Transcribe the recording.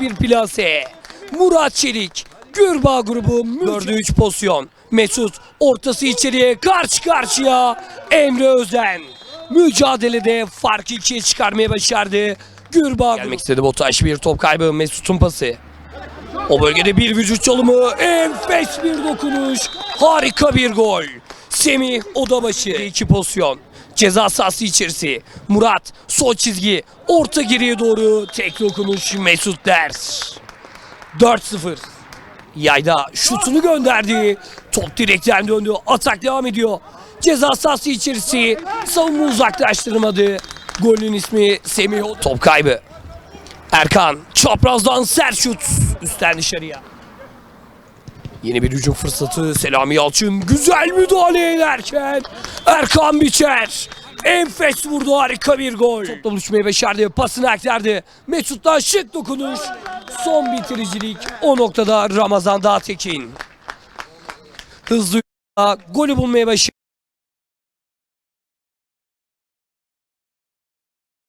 bir plase. Murat Çelik. Gürbağ grubu dördü 3 pozisyon. Mesut ortası içeriye karşı karşıya. Emre Özen. Mücadelede farkı ikiye çıkarmaya başardı. Gürbağ gelmek istedi Botaş bir top kaybı Mesut'un pası. O bölgede bir vücut çalımı, enfes bir dokunuş, harika bir gol. Semih Odabaşı, iki pozisyon. Ceza sahası içerisi. Murat, sol çizgi, orta geriye doğru tek dokunuş Mesut Ders. 4-0. Yayda şutunu gönderdi. Top direkten döndü. Atak devam ediyor. Ceza sahası içerisi. Savunma uzaklaştırmadı. Golün ismi Semih Top kaybı. Erkan çaprazdan sert şut üstten dışarıya. Yeni bir hücum fırsatı Selami Yalçın güzel müdahale ederken Erkan Biçer enfes vurdu harika bir gol. Topla buluşmayı başardı pasını aktardı. Mesut'tan şık dokunuş. Son bitiricilik o noktada Ramazan Dağtekin. Hızlı golü bulmaya başardı.